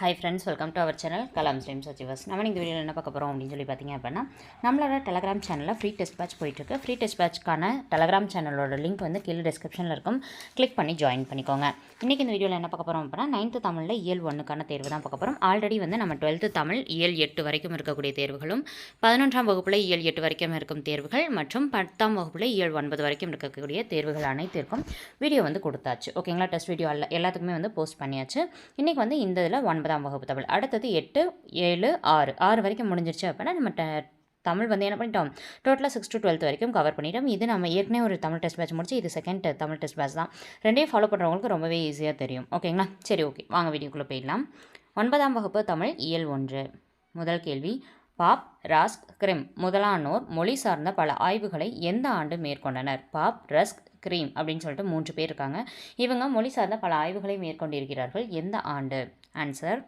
Hi friends welcome to our channel Kalam ஸ்ரீம் சச்சிவாஸ் நம்ம இந்த வீடியோவில் என்ன பார்க்க போகிறோம் அப்படின்னு சொல்லி பார்த்தீங்க அப்படின்னா நம்மளோட டெலகிராம் சேனலில் ஃப்ரீ டெஸ்ட் பேட்ச் போயிட்டுருக்கு ஃப்ரீ டெஸ்ட் பேட்ச்க்கான டெலகிராம் சேனலோட லிங்க் வந்து கீழே டிஸ்கிரிப்ஷனில் இருக்கும். கிளிக் பண்ணி ஜாயின் பண்ணிக்கோங்க. இன்றைக்கி இந்த வீடியோவில் என்ன பார்க்க போகிறோம் அப்படின்னா நைன்த்து தமிழில் இயல் ஒன்றுக்கான தேர்வு தான் பார்க்க போகிறோம் ஆல்ரெடி வந்து நம்ம டுவெல்த்து தமிழ் இயல் எட்டு வரைக்கும் இருக்கக்கூடிய தேர்வுகளும் பதினொன்றாம் வகுப்பில் இயல் எட்டு வரைக்கும் இருக்கும் தேர்வுகள் மற்றும் பத்தாம் வகுப்பில் இயல் ஒன்பது வரைக்கும் இருக்கக்கூடிய தேர்வுகள் அனைத்திற்கும் வீடியோ வந்து கொடுத்தாச்சு. ஓகேங்களா டெஸ்ட் வீடியோ எல்லாத்துக்குமே வந்து போஸ்ட் பண்ணியாச்சு. இன்றைக்கி வந்து இந்த இதில் ஒன் ஒன்பதாம் வகுப்பு தமிழ். அடுத்தது எட்டு ஏழு ஆறு. ஆறு வரைக்கும் முடிஞ்சிருச்சு அப்படின்னா நம்ம ட- தமிழ் வந்து என்ன பண்ணிட்டோம்? டோட்டலாக சிக்ஸ் டு டுவெல்த் வரைக்கும் கவர் பண்ணிட்டோம். இது நம்ம ஏற்கனவே ஒரு தமிழ் டெஸ்ட் பேட்ச் முடிச்சு இது செகண்ட் தமிழ் டெஸ்ட் பேட்ச் தான். ரெண்டையும் ஃபாலோ பண்ணுறவங்களுக்கு ரொம்பவே ஈஸியாக தெரியும். ஓகேங்களா சரி ஓகே வாங்க வீடியோக்குள்ளே போயிடலாம். ஒன்பதாம் வகுப்பு தமிழ் இயல் ஒன்று. முதல் கேள்வி. Bopp Rask Grimm. முதலானோர் மொழி சார்ந்த பல ஆய்வுகளை எந்த ஆண்டு மேற்கொண்டனர்? பாப் ரஸ்க் கிரீம் அப்படின்னு சொல்லிட்டு மூன்று பேர் இருக்காங்க. இவங்க மொழி சார்ந்த பல ஆய்வுகளை மேற்கொண்டிருக்கிறார்கள். எந்த ஆண்டு? ஆன்சர்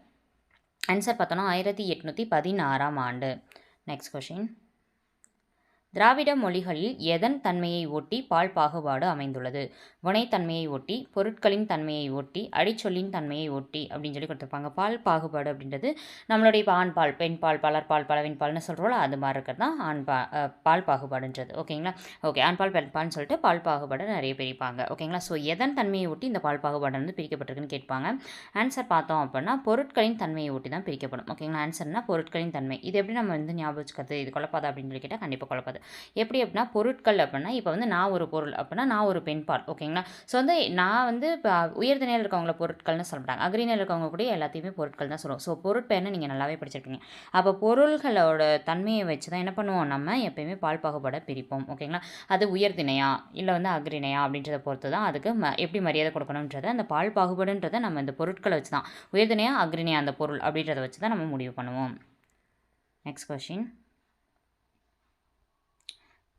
ஆன்சர் பார்த்தோன்னா ஆயிரத்தி எட்நூற்றி பதினாறாம் ஆண்டு. நெக்ஸ்ட் கொஷின் திராவிட மொழிகளில் எதன் தன்மையை ஒட்டி பால் பாகுபாடு அமைந்துள்ளது? வினைத்தன்மையை ஒட்டி பொருட்களின் தன்மையை ஒட்டி அடிச்சொல்லின் தன்மையை ஒட்டி அப்படின்னு சொல்லி கொடுத்துருப்பாங்க. பால் பாகுபாடு அப்படின்றது நம்மளுடைய இப்போ ஆண் பால் பெண் பால் பலர் பால் பலவின் பால்னு சொல்கிறோம்ல அது மாதிரி இருக்கிறது தான் ஆண் பா பால் பாகுபாடுன்றது. ஓகேங்களா? ஓகே ஆண் பால் பெண் பால்னு சொல்லிட்டு பால் பாகுபாடு நிறைய பிரிப்பாங்க. ஓகேங்களா? ஸோ எதன் தன்மையை ஒட்டி இந்த பால் பாகுபாடு வந்து பிரிக்கப்பட்டிருக்குன்னு கேட்பாங்க. ஆன்சர் பார்த்தோம் அப்படின்னா பொருட்களின் தன்மையை ஒட்டி தான் பிரிக்கப்படும். ஓகேங்களா? ஆன்சர்னா பொருட்களின் தன்மை. இது எப்படி நம்ம வந்து ஞாபகம் வச்சுக்கிறது? இது குழப்பாதா அப்படின்னு சொல்லி கேட்டால் கண்டிப்பாக குழப்பாது. எப்படி அப்படின்னா பொருட்கள் அப்படின்னா இப்போ வந்து நான் ஒரு பொருள் அப்படின்னா நான் ஒரு பெண் பால் ஓகேங்களா? ஸோ வந்து நான் வந்து இப்போ உயர்ந்த நிலையில் இருக்கவங்கள பொருட்கள்னு சொல்கிறாங்க அக்ரி நிலையில் இருக்கவங்க கூட எல்லாத்தையுமே பொருட்கள் தான் சொல்லுவோம். ஸோ பொருட்பெயர்னு நீங்கள் நல்லாவே படிச்சிருக்கீங்க அப்போ பொருள்களோட தன்மையை வச்சு தான் என்ன பண்ணுவோம்? நம்ம எப்பயுமே பால் பாகுபாடை பிரிப்போம் ஓகேங்களா? அது உயர்திணையா இல்லை வந்து அக்ரிணையா அப்படின்றத பொறுத்து தான் அதுக்கு ம எப்படி மரியாதை கொடுக்கணுன்றதை அந்த பால் பாகுபாடுன்றதை நம்ம இந்த பொருட்களை வச்சு தான் உயர்திணையா அக்ரிணையா அந்த பொருள் அப்படின்றத வச்சு தான் நம்ம முடிவு பண்ணுவோம். நெக்ஸ்ட் கொஷின்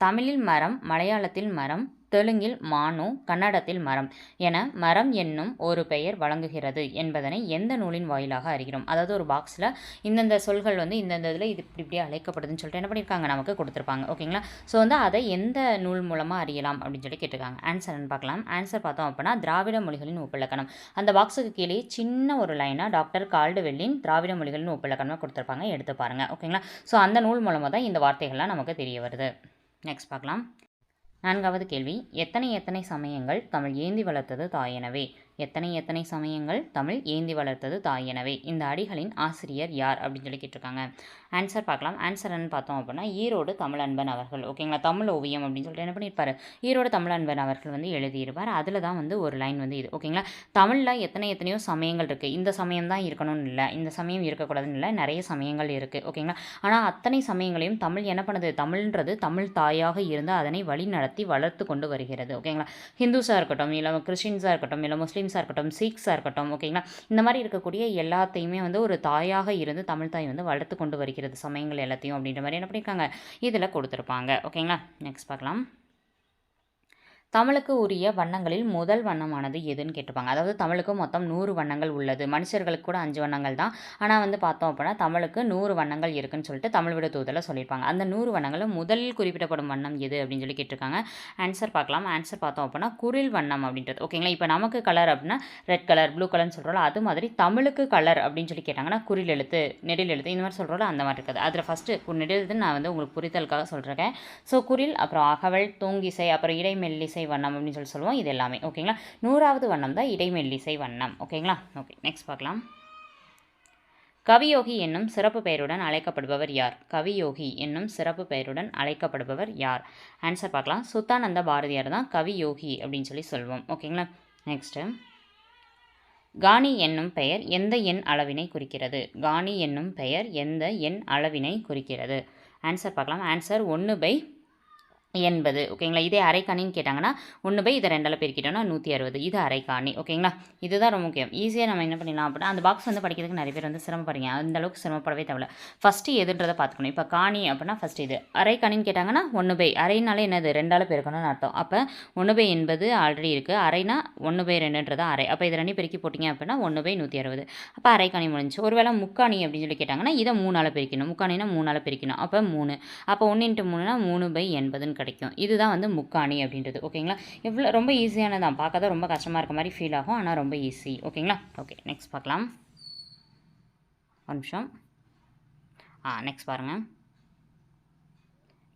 தமிழில் மரம் மலையாளத்தில் மரம் தெலுங்கில் மானு கன்னடத்தில் மரம் என மரம் என்னும் ஒரு பெயர் வழங்குகிறது என்பதனை எந்த நூலின் வாயிலாக அறிகிறோம்? அதாவது ஒரு பாக்ஸில் இந்தந்த சொல்கள் வந்து இந்தந்த இதில் இது இப்படி இப்படி அழைக்கப்படுதுன்னு சொல்லிட்டு என்ன பண்ணியிருக்காங்க நமக்கு கொடுத்துருப்பாங்க. ஓகேங்களா ஸோ வந்து அதை எந்த நூல் மூலமாக அறியலாம் அப்படின்னு சொல்லி கேட்டிருக்காங்க. ஆன்சர்னு பார்க்கலாம். ஆன்சர் பார்த்தோம் அப்படின்னா திராவிட மொழிகளின் ஒப்பிலக்கணம் அந்த பாக்ஸுக்கு கீழே சின்ன ஒரு லைனாக டாக்டர் கால்டுவெல்லின் திராவிட மொழிகளின் ஒப்பிலக்கணமாக கொடுத்துருப்பாங்க. எடுத்து பாருங்கள் ஓகேங்களா ஸோ அந்த நூல் மூலமாக தான் இந்த வார்த்தைகள்லாம் நமக்கு தெரிய வருது. நெக்ஸ்ட் பார்க்கலாம். நான்காவது கேள்வி எத்தனை எத்தனை சமயங்கள் தமிழ் ஏந்தி வளர்த்தது தாயெனவே? எத்தனை எத்தனை சமயங்கள் தமிழ் ஏந்தி வளர்த்தது தாயெனவே இந்த அடிகளின் ஆசிரியர் யார் அப்படின்னு சொல்லி கேட்டிருக்காங்க. ஆன்சர் பார்க்கலாம். ஆன்சர்னு பார்த்தோம் அப்படின்னா ஈரோடு தமிழ் அன்பன் அவர்கள் ஓகேங்களா தமிழ் ஓவியம் அப்படின்னு சொல்லிட்டு என்ன பண்ணியிருப்பார்? ஈரோடு தமிழ் அன்பன் அவர்கள் வந்து எழுதியிருப்பார். அதில் தான் வந்து ஒரு லைன் வந்து இது. ஓகேங்களா தமிழில் எத்தனை எத்தனையோ சமயங்கள் இருக்குது இந்த சமயம் தான் இருக்கணும்னு இல்லை. இந்த சமயம் இருக்கக்கூடாதுன்னு இல்லை. நிறைய சமயங்கள் இருக்குது ஓகேங்களா ஆனால் அத்தனை சமயங்களையும் தமிழ் என்ன பண்ணுது? தமிழ்ன்றது தமிழ் தாயாக இருந்து அதனை வழி நடத்தி வளர்த்து கொண்டு வருகிறது. ஓகேங்களா ஹிந்துஸாக இருக்கட்டும் இல்லை கிறிஸ்டின்ஸாக இருக்கட்டும் இல்லை முஸ்லீம் முஸ்லீம்ஸாக இருக்கட்டும் சீக்ஸாக இருக்கட்டும் ஓகேங்களா? இந்த மாதிரி இருக்கக்கூடிய எல்லாத்தையுமே வந்து ஒரு தாயாக இருந்து தமிழ் தாய் வந்து வளர்த்து கொண்டு வருகிறது சமயங்கள் எல்லாத்தையும் அப்படின்ற மாதிரி என்ன பண்ணியிருக்காங்க இதில் கொடுத்துருப்பாங்க. ஓகேங்களா? நெக்ஸ்ட் பார்க்கலாம். தமிழுக்கு உரிய வண்ணங்களில் முதல் வண்ணமானது எதுன்னு கேட்டிருப்பாங்க. அதாவது தமிழுக்கு மொத்தம் நூறு வண்ணங்கள் உள்ளது. மனுஷர்களுக்கு கூட அஞ்சு வண்ணங்கள் தான். ஆனால் வந்து பார்த்தோம் அப்படின்னா தமிழுக்கு நூறு வண்ணங்கள் இருக்குன்னு சொல்லிட்டு தமிழ் விட தூதல சொல்லியிருப்பாங்க. அந்த நூறு வண்ணங்களும் முதலில் குறிப்பிடப்படும் வண்ணம் எது அப்படின்னு சொல்லி கேட்டிருக்காங்க. ஆன்சர் பார்க்கலாம். ஆன்சர் பார்த்தோம் அப்படின்னா குரில் வண்ணம் அப்படின்றது. ஓகேங்களா இப்போ நமக்கு கலர் அப்படின்னா ரெட் கலர் ப்ளூ கலர்னு சொல்கிறோம் அது மாதிரி தமிழுக்கு கலர் அப்படின்னு சொல்லி கேட்டாங்கன்னா குறில் எழுத்து நெடில் எழுத்து இந்த மாதிரி சொல்கிறோம் அந்த மாதிரி இருக்குது. அதில் ஃபஸ்ட்டு நெடில் எழுத்து நான் வந்து உங்களுக்கு புரிதலுக்காக சொல்கிறேன் ஸோ குரில் அப்புறம் அகவல் தூங்கிசை அப்புறம் இடைமெல்லிசை வண்ணம் அப்படின்னு சொல்லி சொல்லுவோம். இது எல்லாமே. ஓகேங்களா நூறாவது வண்ணம் தான் இடைமெல்லிசை வண்ணம். ஓகேங்களா ஓகே நெக்ஸ்ட் பார்க்கலாம். கவியோகி என்னும் சிறப்பு பெயருடன் அழைக்கப்படுபவர் யார்? கவியோகி என்னும் சிறப்பு பெயருடன் அழைக்கப்படுபவர் யார்? ஆன்சர் பார்க்கலாம். சுத்தானந்த பாரதியார் தான் கவியோகி அப்படின்னு சொல்லி சொல்லுவோம் ஓகேங்களா நெக்ஸ்ட்டு காணி என்னும் பெயர் எந்த எண் அளவினை குறிக்கிறது? காணி என்னும் பெயர் எந்த எண் அளவினை குறிக்கிறது? ஆன்சர் பார்க்கலாம். ஆன்சர் ஒன்று பை எண்பது ஓகேங்களா? இதே அரைக்காணின்னு கேட்டாங்கன்னா ஒன்று பை இதை ரெண்டால் பெருக்கிட்டோம்னா நூற்றி அறுபது இது அரைக்காணி ஓகேங்களா? இதுதான் ரொம்ப முக்கியம். ஈஸியாக நம்ம என்ன பண்ணிடலாம் அப்படின்னா அந்த பாக்ஸ் வந்து படிக்கிறதுக்கு நிறைய பேர் வந்து சிரமப்படுறீங்க. அந்த அளவுக்கு சிரமப்படவே தேவையில்ல. ஃபஸ்ட்டு எதுன்றதை பார்த்துக்கணும். இப்போ காணி அப்படின்னா ஃபஸ்ட் இது. அரைக்காணின்னு கேட்டாங்கன்னா ஒன்று பை. அரைனாலே என்னது? ரெண்டால் பெருக்கணும்னு அர்த்தம். அப்போ ஒன்று பை எண்பது ஆல்ரெடி இருக்குது அரைனா ஒன்று பை ரெண்டுன்றது அரை. அப்போ இதை ரெண்டு பெருக்கி போட்டிங்க அப்படின்னா ஒன்று பை நூற்றி அறுபது அப்போ அரைக்காணி முடிஞ்சு ஒருவேளை முக்காணி அப்படின்னு சொல்லி கேட்டாங்கன்னா இதை மூணால் பிரிக்கணும். முக்காணினா மூணால் பிரிக்கணும். அப்போ மூணு. அப்போ ஒன்று இன்ட்டு மூணுனா மூணு பை எண்பதுன்னு கிடைக்கும். இதுதான் வந்து முக்காணி அப்படின்றது. ஓகேங்களா? எவ்வளோ ரொம்ப ஈஸியானதான் பார்க்க தான் ரொம்ப கஷ்டமாக இருக்க மாதிரி ஃபீல் ஆகும். ஆனால் ரொம்ப ஈஸி ஓகேங்களா? ஓகே நெக்ஸ்ட் பார்க்கலாம். ஒரு நிமிஷம். ஆ நெக்ஸ்ட் பாருங்கள்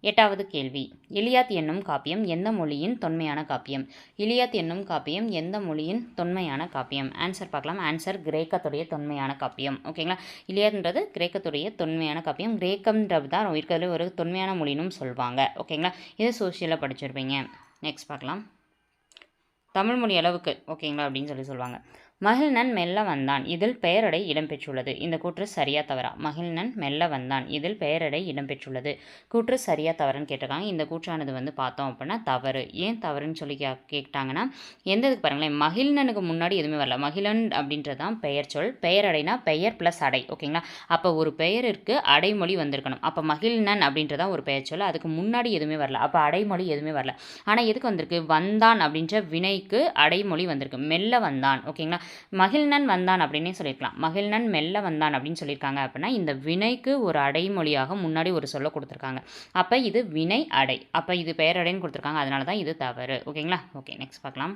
எட்டாவது கேள்வி. இலியாத் என்னும் காப்பியம் எந்த மொழியின் தொன்மையான காப்பியம்? இலியாத் என்னும் காப்பியம் எந்த மொழியின் தொன்மையான காப்பியம்? ஆன்சர் பார்க்கலாம். ஆன்சர் கிரேக்கத்துடைய தொன்மையான காப்பியம். ஓகேங்களா இலியாத்ன்றது கிரேக்கத்துடைய தொன்மையான காப்பியம். கிரேக்கம்ன்றது தான் இருக்கிறதுல ஒரு தொன்மையான மொழினும் சொல்லுவாங்க ஓகேங்களா இது சோஷியலாக படிச்சிருப்பீங்க. நெக்ஸ்ட் பார்க்கலாம். தமிழ் மொழி அளவுக்கு. ஓகேங்களா அப்படின்னு சொல்லி சொல்லுவாங்க மகிழ்நன் மெல்ல வந்தான். இதில் பெயரடை இடம்பெற்றுள்ளது. இந்த கூற்று சரியா தவறா? மகிழ்நன் மெல்ல வந்தான். இதில் பெயரடை இடம்பெற்றுள்ளது. கூற்று சரியா தவறுன்னு கேட்டிருக்காங்க. இந்த கூற்றானது வந்து பார்த்தோம் அப்படின்னா தவறு. ஏன் தவறுன்னு சொல்லி கே கேட்டாங்கன்னா எந்த இதுக்கு பாருங்களேன். மகிழ்நனுக்கு முன்னாடி எதுவுமே வரல. மகிழன் அப்படின்றது தான் பெயர் சொல். பெயரடைனா பெயர் ப்ளஸ் அடை. ஓகேங்களா அப்போ ஒரு பெயருக்கு அடைமொழி வந்திருக்கணும். அப்போ மகிழ்நன் அப்படின்றதான் ஒரு பெயர் சொல். அதுக்கு முன்னாடி எதுவுமே வரல. அப்போ அடைமொழி எதுவுமே வரல. ஆனால் எதுக்கு வந்திருக்கு? வந்தான் அப்படின்ற வினைக்கு அடைமொழி வந்திருக்கு. மெல்ல வந்தான். ஓகேங்களா மகிழ்நன் வந்தான் அப்படின்னே சொல்லியிருக்கலாம். மகிழ்நன் மெல்ல வந்தான் அப்படின்னு சொல்லியிருக்காங்க அப்படின்னா இந்த வினைக்கு ஒரு அடைமொழியாக முன்னாடி ஒரு சொல்ல கொடுத்துருக்காங்க. அப்போ இது வினை அடை. அப்போ இது பெயரடைன்னு கொடுத்துருக்காங்க. அதனால தான் இது தவறு. ஓகேங்களா? ஓகே நெக்ஸ்ட் பார்க்கலாம்.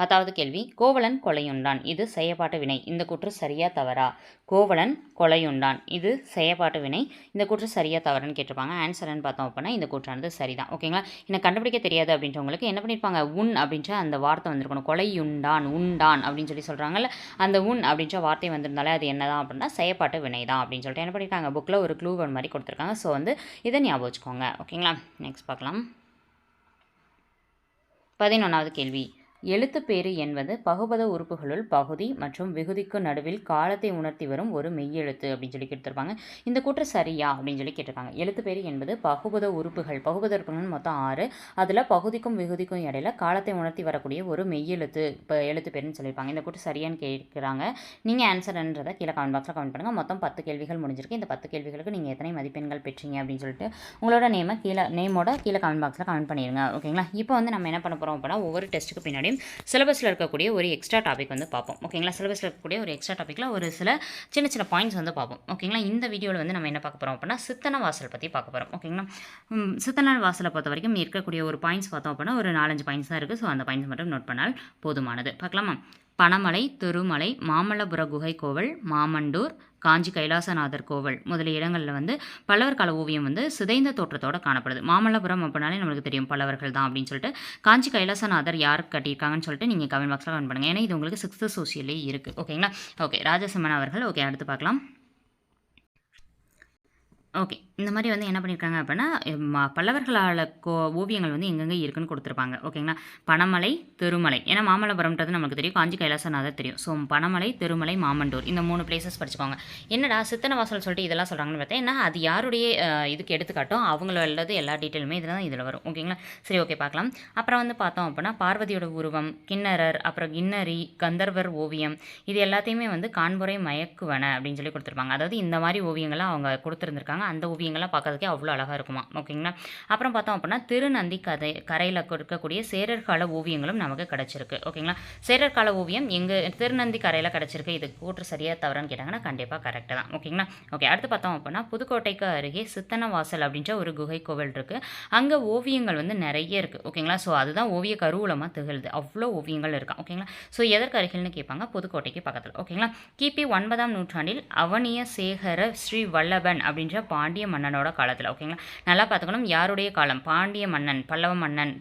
பத்தாவது கேள்வி கோவலன் கொலையுண்டான் இது செயப்பாட்டு வினை இந்த கூற்று சரியா தவறா? கோவலன் கொலையுண்டான் இது செயப்பாட்டு வினை இந்த கூற்று சரியா தவறுன்னு கேட்டிருப்பாங்க. ஆன்சர்னு பார்த்தோம் அப்படின்னா இந்த கூற்றானது சரிதான். ஓகேங்களா? எனக்கு கண்டுபிடிக்க தெரியாது அப்படின்றவங்களுக்கு என்ன பண்ணியிருப்பாங்க உன் அப்படின்ற அந்த வார்த்தை வந்திருக்கணும். கொலையுண்டான் உண்டான் அப்படின்னு சொல்லி சொல்கிறாங்கல்ல அந்த உன் அப்படின்ற வார்த்தை வந்திருந்தாலே அது என்னதான் அப்படின்னா செயப்பாட்டு வினை தான் அப்படின்னு சொல்லிட்டு என்ன பண்ணியிருக்காங்க புக்கில் ஒரு க்ளூ மாதிரி கொடுத்துருக்காங்க. ஸோ வந்து இதை ஞாபகம் வச்சுக்கோங்க. ஓகேங்களா? நெக்ஸ்ட் பார்க்கலாம். பதினொன்றாவது கேள்வி. எழுத்துப்பேறு என்பது பகுபத உறுப்புகளுள் பகுதி மற்றும் விகுதிக்கு நடுவில் காலத்தை உணர்த்தி வரும் ஒரு மெய்யெழுத்து அப்படின்னு சொல்லி கொடுத்துருப்பாங்க இந்த கூற்று சரியா அப்படின்னு சொல்லி கேட்டிருக்காங்க எழுத்துப்பேறு என்பது பகுபத உறுப்புகள் பகுபத உறுப்புகள் மொத்தம் ஆறு. அதில் பகுதிக்கும் விகுதிக்கும் இடையில காலத்தை உணர்த்தி வரக்கூடிய ஒரு மெய்யெழுத்து இப்போ எழுத்துப்பேருன்னு சொல்லியிருப்பாங்க. இந்த கூற்று சரியான்னு கேட்குறாங்க. நீங்கள் ஆன்சர்ன்றதை கீழே கமெண்ட் பாக்ஸில் கமெண்ட் பண்ணுங்கள் மொத்தம் பத்து கேள்விகள் முடிஞ்சிருக்கு. இந்த பத்து கேள்விகளுக்கு நீங்கள் எத்தனை மதிப்பெண்கள் பெற்றீங்க அப்படின்னு சொல்லிட்டு உங்களோட நேமை கீழே நேமோட கீழே கமெண்ட் பாக்ஸில் கமெண்ட் பண்ணிடுங்க ஓகேங்களா? இப்போ வந்து நம்ம என்ன பண்ண போகிறோம் அப்படின்னா ஒவ்வொரு டெஸ்ட்டுக்கு பின்னாடி முன்னாடியும் சிலபஸில் இருக்கக்கூடிய ஒரு எக்ஸ்ட்ரா டாபிக் வந்து பார்ப்போம். ஓகேங்களா சிலபஸில் இருக்கக்கூடிய ஒரு எக்ஸ்ட்ரா டாப்பிக்கில் ஒரு சில சின்ன சின்ன பாயிண்ட்ஸ் வந்து பார்ப்போம். ஓகேங்களா இந்த வீடியோவில் வந்து நம்ம என்ன பார்க்க போகிறோம் அப்படின்னா சித்தன வாசல் பற்றி பார்க்க போகிறோம் ஓகேங்களா சித்தன வாசலை பொறுத்த வரைக்கும் இருக்கக்கூடிய ஒரு பாயிண்ட்ஸ் பார்த்தோம் அப்படின்னா ஒரு நாலஞ்சு பாயிண்ட்ஸ் தான் இருக்குது ஸோ அந்த பாயிண்ட்ஸ் மட்டும் நோட் பண்ணால் போதுமானது. பார்க்கலாமா? பனமலை திருமலை மாமல்லபுர குகை கோவில் மாமண்டூர் காஞ்சி கைலாசநாதர் கோவில் முதலிய இடங்களில் வந்து பல்லவர் கால ஓவியம் வந்து சிதைந்த தோற்றத்தோட காணப்படுது. மாமல்லபுரம் அப்படின்னாலே நம்மளுக்கு தெரியும் பல்லவர்கள் தான் அப்படின்னு சொல்லிட்டு. காஞ்சி கைலாசநாதர் யார் கட்டியிருக்காங்கன்னு சொல்லிட்டு நீங்கள் கமெண்ட் பாக்ஸில் கமெண்ட் பண்ணுங்கள் ஏன்னா இது உங்களுக்கு சிக்ஸ்த்து சோசியலே இருக்குது ஓகேங்களா ஓகே ராஜசிம்மன் அவர்கள். ஓகே அடுத்து பார்க்கலாம். ஓகே இந்த மாதிரி வந்து என்ன பண்ணியிருக்காங்க அப்படின்னா பல்லவர்களால் கோ ஓவியங்கள் வந்து எங்கெங்கே இருக்குன்னு கொடுத்துருப்பாங்க. ஓகேங்களா? பனமலை திருமலை. ஏன்னா மாமல்லபுரம்ன்றது நமக்கு தெரியும். காஞ்சி கைலாசநாதர் தெரியும். ஸோ பனமலை திருமலை மாமண்டூர் இந்த மூணு பிளேசஸ் படிச்சுக்கோங்க. என்னடா சித்தனவாசல் சொல்லிட்டு இதெல்லாம் சொல்கிறாங்கன்னு பார்த்தா ஏன்னா அது யாருடைய இதுக்கு எடுத்துக்காட்டும்? அவங்களோடது எல்லா டீட்டெயிலுமே இதில் தான் இதில் வரும். ஓகேங்களா? சரி ஓகே பார்க்கலாம். அப்புறம் வந்து பார்த்தோம் அப்படின்னா பார்வதியோட உருவம் கிண்ணறர் அப்புறம் கிண்ணரி கந்தர்வர் ஓவியம் இது எல்லாத்தையுமே வந்து காண்புரை மயக்குவன அப்படின்னு சொல்லி கொடுத்துருப்பாங்க. அதாவது இந்த மாதிரி ஓவியங்கள்லாம் அவங்க கொடுத்துருந்துருக்காங்க. அந்த ஓவியம் ஓவியங்கள்லாம் பார்க்கறதுக்கே அவ்வளோ அழகாக இருக்குமா? ஓகேங்களா? அப்புறம் பார்த்தோம் அப்படின்னா திருநந்தி கதை கரையில் இருக்கக்கூடிய சேரர் கால ஓவியங்களும் நமக்கு கிடச்சிருக்கு. ஓகேங்களா? சேரர் கால ஓவியம் எங்கள் திருநந்தி கரையில் கிடச்சிருக்கு. இது கூற்று சரியாக தவறான்னு கேட்டாங்கன்னா கண்டிப்பாக கரெக்டு தான். ஓகேங்களா? ஓகே அடுத்து பார்த்தோம் அப்படின்னா புதுக்கோட்டைக்கு அருகே சித்தனவாசல் அப்படின்ற ஒரு குகை கோவில் இருக்குது அங்கே ஓவியங்கள் வந்து நிறைய இருக்குது ஓகேங்களா? ஸோ அதுதான் ஓவிய கருவூலமாக திகழுது. அவ்வளோ ஓவியங்கள் இருக்கான் ஓகேங்களா? ஸோ எதற்கு அருகில்னு கேட்பாங்க புதுக்கோட்டைக்கு பக்கத்தில். ஓகேங்களா? கிபி ஒன்பதாம் நூற்றாண்டில் அவனிய சேகர ஸ்ரீ வல்லபன் அப்படின்ற பாண்டிய மன்னனோட காலத்தில் ஓகேங்களா நல்லா பார்த்துக்கணும் யாருடைய காலம்? பாண்டிய மன்னன் பல்லவ மன்னன்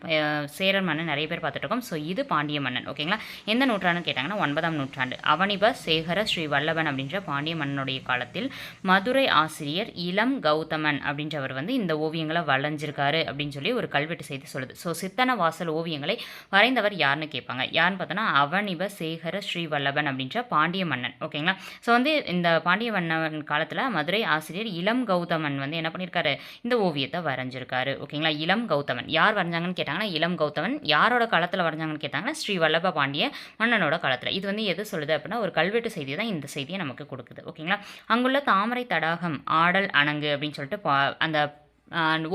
சேரர் மன்னன் நிறைய பேர் பார்த்துட்ருக்கோம் ஸோ இது பாண்டிய மன்னன் ஓகேங்களா எந்த நூற்றாண்டுன்னு கேட்டாங்கன்னா ஒன்பதாம் நூற்றாண்டு. அவனிப சேகர ஸ்ரீ வல்லவன் அப்படின்ற பாண்டிய மன்னனுடைய காலத்தில் மதுரை ஆசிரியர் இளம் கௌதமன் அப்படின்றவர் வந்து இந்த ஓவியங்களை வளைஞ்சிருக்காரு அப்படின்னு சொல்லி ஒரு கல்வெட்டு செய்தி சொல்லுது. ஸோ சித்தன வாசல் ஓவியங்களை வரைந்தவர் யாருன்னு கேட்பாங்க. யாருன்னு பார்த்தோன்னா அவனிப சேகர ஸ்ரீ வல்லபன் அப்படின்ற பாண்டிய மன்னன் ஓகேங்களா ஸோ வந்து இந்த பாண்டிய மன்னன் காலத்தில் மதுரை ஆசிரியர் இளம் கௌதமன் வந்து வந்து என்ன பண்ணியிருக்காரு இந்த ஓவியத்தை வரைஞ்சிருக்காரு. ஓகேங்களா? இளம் கௌதமன். யார் வரைஞ்சாங்கன்னு கேட்டாங்கன்னா இளம் கௌதமன். யாரோட காலத்தில் வரைஞ்சாங்கன்னு கேட்டாங்கன்னா ஸ்ரீ வல்லப பாண்டிய மன்னனோட காலத்தில் இது வந்து எது சொல்லுது அப்படின்னா ஒரு கல்வெட்டு செய்தி தான் இந்த செய்தியை நமக்கு கொடுக்குது. ஓகேங்களா? அங்குள்ள தாமரை தடாகம் ஆடல் அணங்கு அப்படின்னு சொல்லிட்டு பா அந்த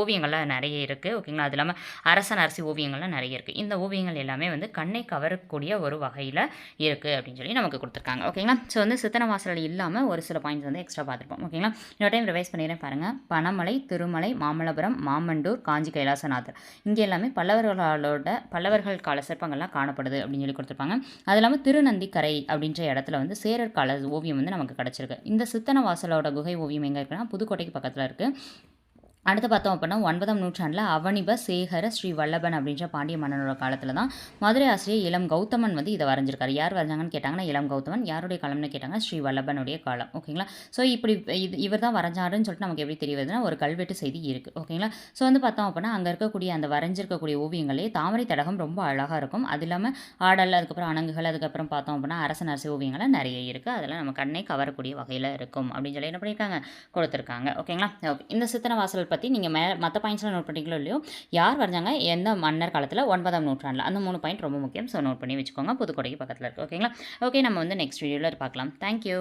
ஓவியங்கள்லாம் நிறைய இருக்குது ஓகேங்களா? அது இல்லாமல் அரசன் அரசி ஓவியங்கள்லாம் நிறைய இருக்குது இந்த ஓவியங்கள் எல்லாமே வந்து கண்ணை கவரக்கூடிய ஒரு வகையில் இருக்குது அப்படின்னு சொல்லி நமக்கு கொடுத்துருக்காங்க ஓகேங்களா? ஸோ வந்து சித்தனை வாசல் இல்லாமல் ஒரு சில பாயிண்ட்ஸ் வந்து எக்ஸ்ட்ரா பார்த்துருப்போம் ஓகேங்களா? இன்னொரு டைம் ரிவைஸ் பண்ணிடுறேன் பாருங்கள் பனமலை திருமலை மாமல்லபுரம் மாமண்டூர் காஞ்சி கைலாசநாதர். இங்கே எல்லாமே பல்லவர்களோட பல்லவர்கள் கால சிற்பங்கள்லாம் காணப்படுது அப்படின்னு சொல்லி கொடுத்துருப்பாங்க. அது இல்லாமல் திருநந்திக்கரை அப்படின்ற இடத்துல வந்து சேரர் கால ஓவியம் வந்து நமக்கு கிடச்சிருக்கு. இந்த சித்தன வாசலோட குகை ஓவியம் எங்கே இருக்குன்னா புதுக்கோட்டைக்கு பக்கத்தில் இருக்குது அடுத்து பார்த்தோம் அப்படின்னா ஒன்பதாம் நூற்றாண்டில் அவனிப சேகர ஸ்ரீ வல்லபன் அப்படின்ற பாண்டிய மன்னனோட காலத்தில் தான் மதுரை ஆசிரியர் இளம் கௌதமன் வந்து இதை வரைஞ்சிருக்காரு. யார் வரைஞ்சாங்கன்னு கேட்டாங்கன்னா இளம் கௌதமன். யாருடைய காலம்னு கேட்டாங்க ஸ்ரீ வல்லபனுடைய காலம். ஓகேங்களா? ஸோ இப்படி இது இவர் தான் வரைஞ்சாருன்னு சொல்லிட்டு நமக்கு எப்படி தெரியுதுன்னா ஒரு கல்வெட்டு செய்தி இருக்குது ஓகேங்களா? ஸோ வந்து பார்த்தோம் அப்படின்னா அங்கே இருக்கக்கூடிய அந்த வரைஞ்சிருக்கக்கூடிய ஓவியங்களே தாமரை தடகம் ரொம்ப அழகாக இருக்கும். அது இல்லாமல் ஆடல் அதுக்கப்புறம் அணங்குகள் அதுக்கப்புறம் பார்த்தோம் அப்படின்னா அரசன் அரசு ஓவியங்கள்லாம் நிறைய இருக்குது அதெல்லாம் நம்ம கண்ணை கவரக்கூடிய வகையில் இருக்கும் அப்படின்னு சொல்லி என்ன பண்ணியிருக்காங்க? கொடுத்துருக்காங்க. ஓகேங்களா? ஓகே இந்த சித்தனை வாசல் பற்றி நீங்கள் மே மற்ற பாயிண்ட்ஸ்லாம் நோட் பண்ணிக்கலோ இல்லையோ யார் வரைஞ்சாங்க எந்த மன்னர் காலத்தில் ஒன்பதாம் நூற்றாண்டில்? அந்த மூணு பாயிண்ட் ரொம்ப முக்கியம். ஸோ நோட் பண்ணி வச்சுக்கோங்க. புதுக்கோடைக்கு பக்கத்தில் இருக்குது ஓகேங்களா ஓகே நம்ம வந்து நெக்ஸ்ட் வீடியோவில் பார்க்கலாம். தேங்க்யூ